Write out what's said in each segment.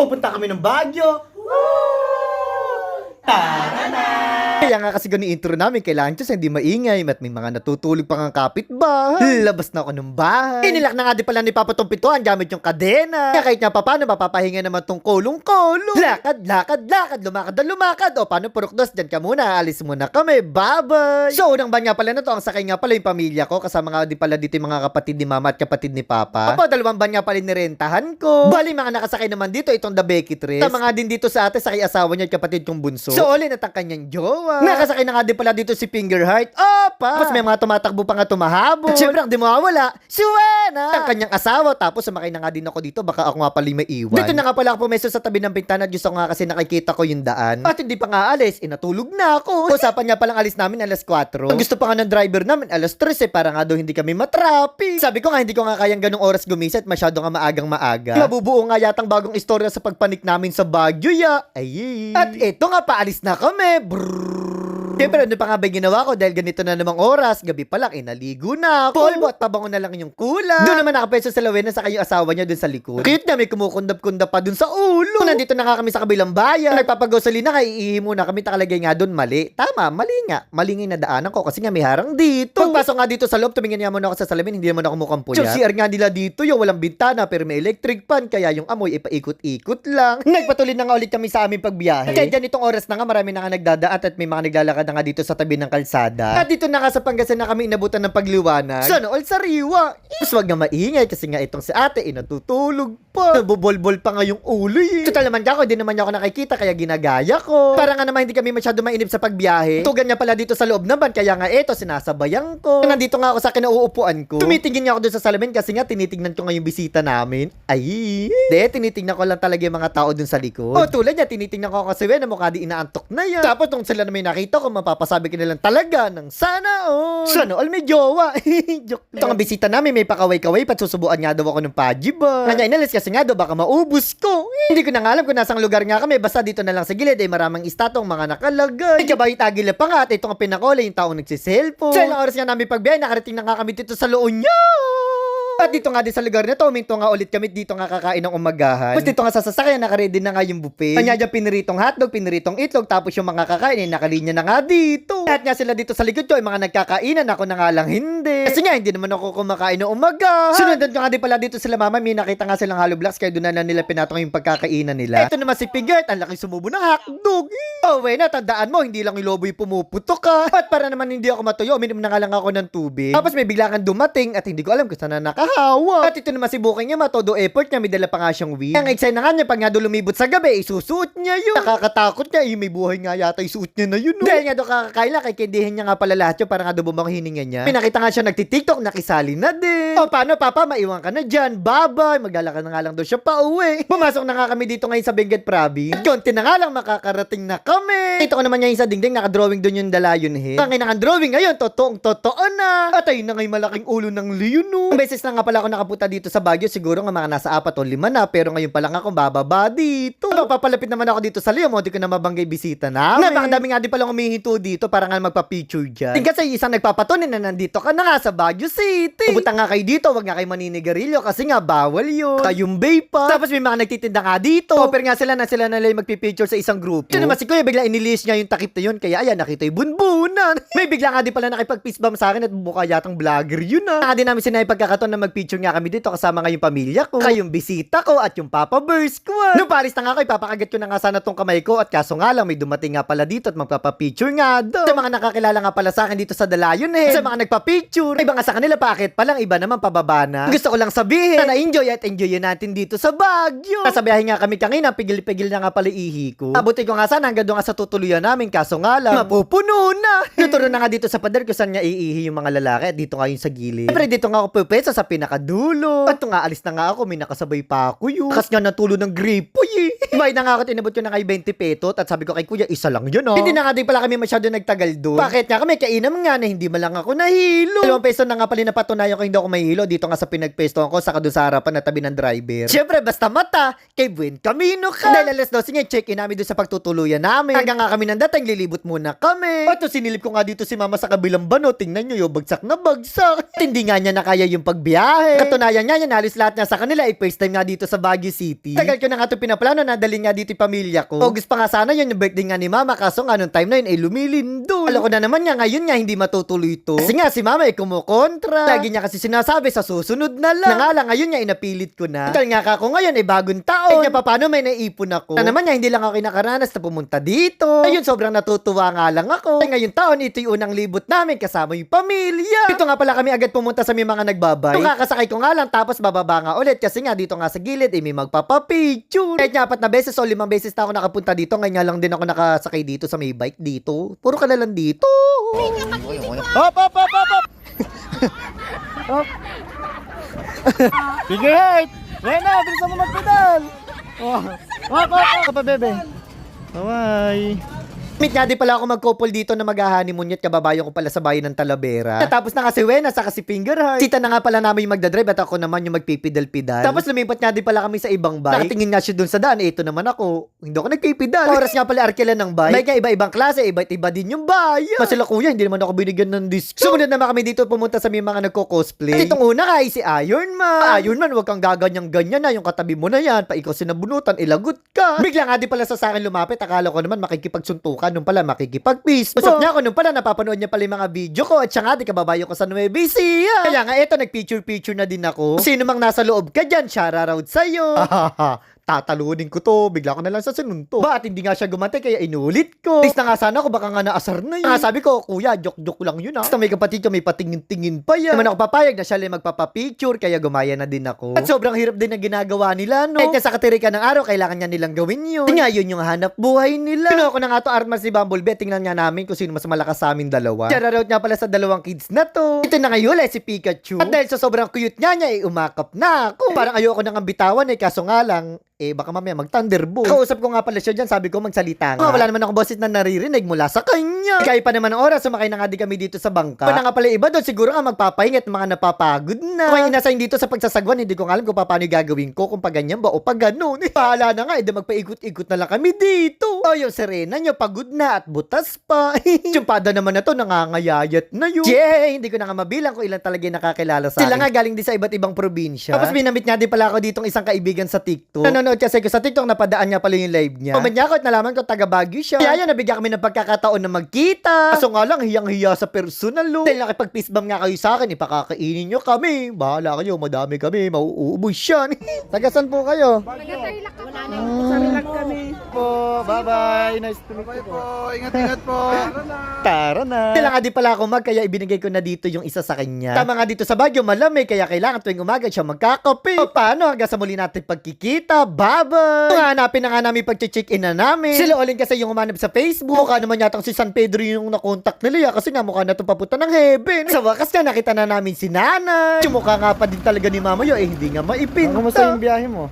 Pupunta kami ng Baguio. Tara na! Kaya nga kasi ganun intro namin, kailangan Diyos hindi maingay at may mga natutulog pa nga kapitbahay. Labas na ako ng bahay. Inilak na nga di pala ni Papa tong pintuan gamit yung kadena. Kaya kahit nga pa paano, mapapahinga naman tong kulong-kulong. Lakad, lakad, lakad, lumakad na lumakad. O paano purukdos, dyan ka muna, alis muna kami, bye-bye. So, unang ban nga pala na to, ang sakay nga pala yung pamilya ko, kasama nga di pala dito yung mga kapatid ni Mama at kapatid ni Papa. Opo, dalawang ban nga pala nirentahan ko. Bali, mga nakasakay naman dito, itong The Becky Tres. Tama nga din dito sa ate, sakay asawa niya at kapatid kong bunso. So, ulit at ang kanyang jowa. Nakasakay na nga din pala dito si Finger Heart. Opa! Tapos may mga tumatakbo pa nga tumahabol. At syempre, ang di mawawala, si Wena! Ang kanyang asawa. Tapos sumakay na nga din ako dito, baka ako nga pala yung maiwan. Dito na nga pala ako pumesto sa tabi ng bintana. Diyos ako nga kasi nakikita ko yung daan. At hindi pa nga alis, inatulog na ako. Usapan niya palang alis namin alas 4. Ang gusto pa nga ng driver namin alas 3 eh, para nga daw hindi kami matraffic. Sabi ko nga, hindi ko nga kayang ganong oras gumisat, masyado nga maagang maaga. Mabubuo nga yatang bagong istorya sa pagpanik namin sa Baguio ya. Ay. At eto nga, paalis na kami. Brrrr. Siyempre, ano pa nga ba yung ginawa ko dahil ganito na namang oras, gabi pa lang, inaligo na ako. Polvo at pabango na lang yung kulang. Doon naman nakapwesto sa lawin na sa kayong asawa niya doon sa likod. Cute na, may kumukundap-kundap pa doon sa ulo. Nandito na nga kami sa kabilang bayan. Nagpapagasolina nga, iihi muna kami, takalagay nga doon, mali. Tama, mali nga. Mali nga yung nadaanan ko kasi nga may harang dito. Pagpasok nga dito sa loob, tumingin nga muna ako sa salamin, hindi naman ako mukhang puyat. So, CR nga nila dito, yung walang bintana, pero may electric fan, kaya yung amoy ipaikot-ikot lang. Nagpatuloy na nga ulit kami sa aming pagbiyahe. Kaya dyan itong oras na nga, marami na nga nagdadaat at may mga naglalakad na nga dito sa tabi ng kalsada. At dito na nga sa Pangasinan na kami inabutan ng pagliwanag. Sana all sariwa. Mas wag nga maingay kasi nga itong si ate inatutulog pa. Nabubolbol pa nga yung ulo eh. Total naman ako, di naman niya ako nakikita kaya ginagaya ko. Para nga naman hindi kami masyado mainip sa pagbiyahe. Tugan niya pala dito sa loob naman kaya nga eto sinasabayan ko. Nandito nga ako sa kinauupuan ko. Tumitingin niya ako doon sa salamin kasi nga tinitingnan ko nga yung bisita namin. Ay, de, tinitingnan ko lang talaga yung mga tao doon sa likod. O tulad niya, tinitingnan ko kasi na mukha di inaantok na yan. Tapos nung sila na may nakita ko, mapapasabi ko na lang talaga ng sana all. Sana all may jowa. Joke lang. Ito nga bisita namin, may pakaway-kaway, pat susubuan nga daw ako ng pajiba. Kanya inalis kasi nga daw baka maubos ko. Eh, hindi ko na nga alam kung nasang lugar nga kami, basta dito na lang sa gilid, ay maraming istatong mga nakalagay. Ay, kabay tagila pa nga, at ito nga pinakola yung taong nagsiselfon. Sa ilang oras nga namin pagbiyahe, nakarating na nga kami dito sa Loonyo. At dito nga din sa lugar na to, nga ulit kami dito nga kakain ng umagahan. Tapos dito nga sa sasakyan, nakaready na nga yung buffet. Kanya dyan piniritong hotdog, piniritong itlog, tapos yung mga kakain, eh, nakalinya na nga dito. At nga sila dito sa likod ko, yung mga nagkakainan, ako na nga lang hindi. Kasi nga, hindi naman ako kumakain ng umagahan. Sunod nga din pala dito sila mama, may nakita nga silang hollow blocks, kaya doon na lang nila pinatong yung pagkakainan nila. Ito naman si Pigert, ang laki sumubo ng hotdog. Oh, wait na, tandaan mo, hindi lang yung lobo yung pumuputok ka. At para naman hindi ako matuyo, uminom na nga lang ako ng tubig. Tapos may bigla kang dumating at hindi ko alam kung saan na nakahawa. At ito naman si Booking niya, matodo effort niya, may dala pa nga siyang wig. Ang excited na nga niya, pag nga doon lumibot sa gabi, isusuot niya yun. Nakakatakot niya, eh, may buhay nga yata yung suot niya na yun. No? Dahil nga doon kakakain lang, kay kindihin niya nga pala lahat yun, para nga doon bumang hininga niya. Pinakita nga siya nagtitiktok, nakisali na din. O paano, papa, maiwan ka na dyan, bye-bye, maglalakad na nga lang doon siya pa uwi. Pumasok na nga kami dito ngayon sa Benguet Province. At konti na nga lang, makakarating na kami. Ito ko naman niya yung sa dingding, nakadrawing doon yung dalayon head. Ang nakadrawing ngayon, totoong totoo na. At ayun na nga yung malaking ulo ng leon, no. Ang beses na nga pala ako nakapunta dito sa Baguio, siguro nga mga nasa apat o lima na, pero ngayon pa lang ako bababa dito. Papalapit naman ako dito sa Leo, mo di ko na mabanggay bisita namin. Napakadami nga din palang umihinto dito para nga magpa-picture dyan. Tingkat sa isang nagpapatunay na nandito ka na nga sa Baguio City. Pupunta nga kayo dito, wag nga kayo maninigarilyo kasi nga bawal yun. Kayong vape pa. Tapos may mga nagtitinda nga dito. Offer nga sila na sila na lang magpipicture sa isang grupo. Ito naman si Kuya, bigla inilis niya yung takip na yun, kaya ayan, nakita yung bunbunan. may bigla nga din pala nakipag-peace bomb sa akin at mukha yatang vlogger yun ah. Naka din namin sinay pagkakataon na mag-picture nga kami dito kasama nga yung pamilya ko, kayong bisita ko at yung Papa Bears ko. Nung paris na nga ako, ipapakagat ko na nga sana tong kamay ko at kaso nga lang may dumating nga pala dito at magpapapicture nga do. Sa mga nakakilala nga pala sa akin dito sa Dalayon eh. Sa mga nagpa-picture. Iba nga sa kanila, bakit pa lang iba naman pababa na. Gusto ko lang sabihin na na-enjoy at enjoy natin dito sa Baguio. Nasa biyahe nga kami kanina, pigil-pigil na nga pala ihi ko. Abuti ko nga sana hanggang doon nga sa tutuluyan namin, kaso nga lang, mapupuno na. Tuturo na nga dito sa pader kung saan nga iihi yung mga lalaki at dito nga yung sa gilid. Siyempre dito nga ako pupwesto sa pinakadulo. At nga alis na nga ako, may nakasabay pa ako yun. Kas nga natulo ng gripo eh. Bayad na nga ako, tinabot ko na kay 20 petot at sabi ko kay kuya, isa lang yun oh. Hindi na nga din pala kami masyado nagtagal doon. Bakit nga kami kainan nga na hindi man lang ako nahilo. Dalawang peso na nga pala napatunayan ko hindi ako mahilo dito nga sa pinagpesto ko sa doon sa harapan na tabi ng driver. Siyempre, basta mata, kay Buen Camino ka. Dahil alas 12 nga, check-in namin doon sa pagtutuluyan namin. Hanggang nga kami ng dating, lilibot muna kami. At sinilip ko nga dito si mama sa kabilang bano, tingnan nyo yung bagsak na bagsak. Hindi nga niya na kaya yung pagbiyahe. Katunayan niya, yan halos lahat niya sa kanila ay first time nga dito sa Baguio City. Tagal ko na nga ito pinaplano na dalhin nga dito yung pamilya ko. August pa nga sana yun yung birthday nga ni mama kaso nga nung time na yun ay lumilindol. Alam ko na naman niya ngayon nga hindi matutuloy to. Kasi nga si mama ay kumukontra. Lagi niya kasi sinasabi sa susunod na lang. Na nga lang ngayon nga inapilit ko na. Total nga ka ako ngayon ay bagong taon. Kaya paano may naipon ako. Na naman niya hindi lang ako kinakaranas na pumunta dito. Ayun sobrang natutuwa nga lang ako. Ay ngayon taon ito yung unang libot namin kasama yung pamilya. Ito nga pala kami agad pumunta sa may mga nagbabay. Ito kakasakay ko nga lang tapos bababa nga ulit kasi nga dito nga sa gilid ay may magpapapicture. Kahit nga apat na beses o limang beses na ako nakapunta dito. Ngayon nga lang din ako nakasakay dito sa may bike dito. Puro ka na lang dito. Hop, hop, hop, hop, hop. Hop. Sige, height. Rena, bilisan mo magpedal. Oh. Hop, hop, hop. Bebe. Bye. Meet nga din pala ako mag-couple dito na mag-honeymoon at kababayo ko pala sa bayan ng Talavera. Tapos na kasi Wena, sa kasi finger heart. Sita na nga pala namin yung magdadrive at ako naman yung magpipidal-pidal. Tapos lumipat nga din pala kami sa ibang bike. Nakatingin nga siya dun sa daan, eh, ito naman ako. Hindi ako nagpipidal. Oras nga pala arkela ng bike. Bike nga iba-ibang klase, iba't iba din yung bayan. Masila kuya, hindi naman ako binigyan ng discount. Sumunod naman kami dito pumunta sa may mga nagko-cosplay. At itong una ka ay si Iron Man. Pa, Iron Man, huwag kang gaganyang-ganyan na. Yung katabi mo na yan. Pa ikaw sinabunutan, ilagot ka. Bigla nga din pala sa akin lumapit. Akala ko naman makikipagsuntukan. Nung pala makikipag-peace. Usap niya ako nung pala napapanood niya pala yung mga video ko. At siya nga, di kababayo ko sa Nueva Ecija. Kaya nga, eto, nag-picture-picture na din ako. Sino mang nasa loob ka dyan, shoutout sa'yo. tatalunin ko to. Bigla ko na lang sa sinunto. Ba, at hindi nga siya gumante, kaya inulit ko. Tis na nga sana ko, baka nga naasar na yun. Nga sabi ko, kuya, joke-joke lang yun ah. Basta may kapatid ka, may patingin-tingin pa yan. Naman ako papayag na siya lang magpapapicture, kaya gumaya na din ako. At sobrang hirap din na ginagawa nila, no? Kahit sa katirikan ng araw, kailangan niya nilang gawin yun. Nga, yun yung hanap buhay nila. Pinuha ko na nga to Armas ni Bumblebee, tingnan nga namin kung sino mas malakas sa amin dalawa. Shoutout nga pala sa dalawang kids na to. Ito na ngayon, eh, si Pikachu. At dahil sa sobrang cute niya niya, eh, umakap na ako. Parang ayoko nang bitawan eh, kaso nga lang, eh baka mamaya mag-thunderbolt. Kausap ko nga pala siya dyan, sabi ko magsalita nga. Ah, wala naman ako boses na naririnig mula sa kanya. Kaya pa naman ang oras, sumakay na nga di kami dito sa bangka. Pa na nga pala iba doon, siguro nga magpapahinga at mga napapagod na. Kaya inasign dito sa pagsasagwan, hindi ko nga alam kung paano yung gagawin ko, kung pa ganyan ba o pa ganun. Eh, bahala na nga, edi magpaikot-ikot na lang kami dito. O yung Serena nyo, pagod na at butas pa. Tsumpada naman na to, nangangayayat na yun. Yay! Hindi ko na nga mabilang kung ilan talaga yung nakakilala sa Sila nga galing din sa iba't ibang probinsya. Tapos binamit nga din pala ako ditong isang kaibigan sa TikTok. Nanonood kasi ko sa TikTok, napadaan niya pala yung live niya. Comment niya ako at nalaman ko taga Baguio siya. Kaya yan, nabigyan kami ng pagkakataon na magkita. Kaso nga lang, hiyang-hiya sa personal lo. Dahil nakipag-peace bomb nga kayo sa akin, ipakakainin nyo kami. Bahala kayo, madami kami, mauubos yan. Tagasan po kayo. Nagatarilak ka wala na. Nagatarilak kami. Po, bye-bye. Nice to meet you po. Ingat-ingat po. Tara na. Kailangan nga di pala ako mag, kaya ibinigay ko na dito yung isa sa kanya. Tama nga dito sa Baguio, malamig, kaya kailangan tuwing umaga siya magkakape. O paano, hanggang sa muli natin pagkikita. Kung hanapin na nga namin pag-check-in na namin. Sila uling kasi yung umanap sa Facebook. Mukha naman yatang si San Pedro yung nakontak nila ya, kasi nga mukha na itong papunta ng heaven. Sa wakas nga, nakita na namin si Nanay. Yung mukha nga pa din talaga ni Mama yo, eh hindi nga maipinta. Kamusta yung biyahe mo?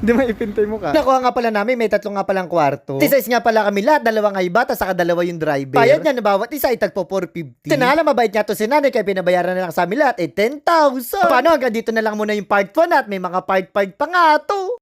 Hindi maipintay mo ka. Nakuha nga pala namin, may tatlo nga palang kwarto. Tisais nga pala kami lahat, dalawa nga iba, tapos saka dalawa yung driver. Bayad nga na bawat isa ay tagpo 450. Tinala, mabait nga to si nanay, kaya pinabayaran na lang sa amin lahat, eh 10,000. Paano hanggang dito na lang muna yung part 1 at may mga part-part pa nga to.